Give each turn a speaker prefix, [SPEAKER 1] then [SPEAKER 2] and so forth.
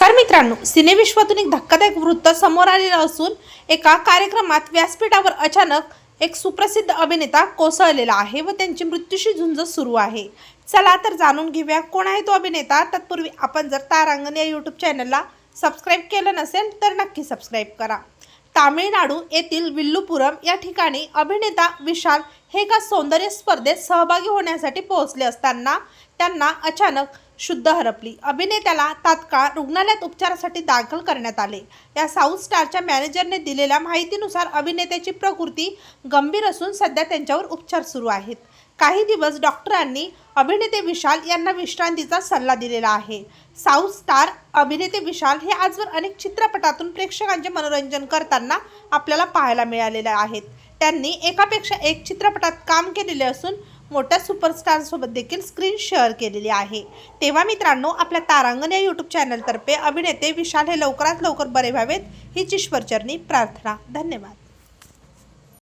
[SPEAKER 1] तर मित्रांनो सिनेविश्वातून एक धक्कादायक वृत्त समोर आलेलं असून एका कार्यक्रमात व्यासपीठावर अचानक एक सुप्रसिद्ध अभिनेता कोसळलेला आहे व त्यांची मृत्यूशी झुंज सुरू आहे. चला तर जाणून घेऊया कोण आहे तो अभिनेता. तत्पूर्वी आपण जर तारांगण या यूट्यूब चॅनलला सबस्क्राईब केलं नसेल तर नक्की सबस्क्राईब करा. तामिळनाडू येथील विल्लुपुरम या ठिकाणी अभिनेता विशाल हे एका सौंदर्य स्पर्धेत सहभागी होण्यासाठी पोहोचले असताना त्यांना अचानक शुद्ध हरपली. अभिनेत्याला तात्काळ रुग्णालयात उपचारासाठी दाखल करण्यात आले. या साऊथ स्टारच्या मॅनेजरने दिलेल्या माहितीनुसार अभिनेत्याची प्रकृती गंभीर असून सध्या त्यांच्यावर उपचार सुरू आहेत. काही दिवस डॉक्टरांनी अभिनेते विशाल यांना विश्रांतीचा सल्ला दिलेला आहे. साऊथ स्टार अभिनेते विशाल हे आजवर अनेक चित्रपटातून प्रेक्षकांचे मनोरंजन करताना आपल्याला पाहायला मिळालेले आहेत. त्यांनी एकापेक्षा एक चित्रपटात काम केलेले असून मोठ्या सुपरस्टारसोबत देखील स्क्रीन शेअर केलेली आहे. तेव्हा मित्रांनो आपल्या तारांगण या यूट्यूब चॅनलतर्फे अभिनेते विशाल हे लवकरात लवकर बरे व्हावेत हीच ईश्वरचरणी प्रार्थना. धन्यवाद.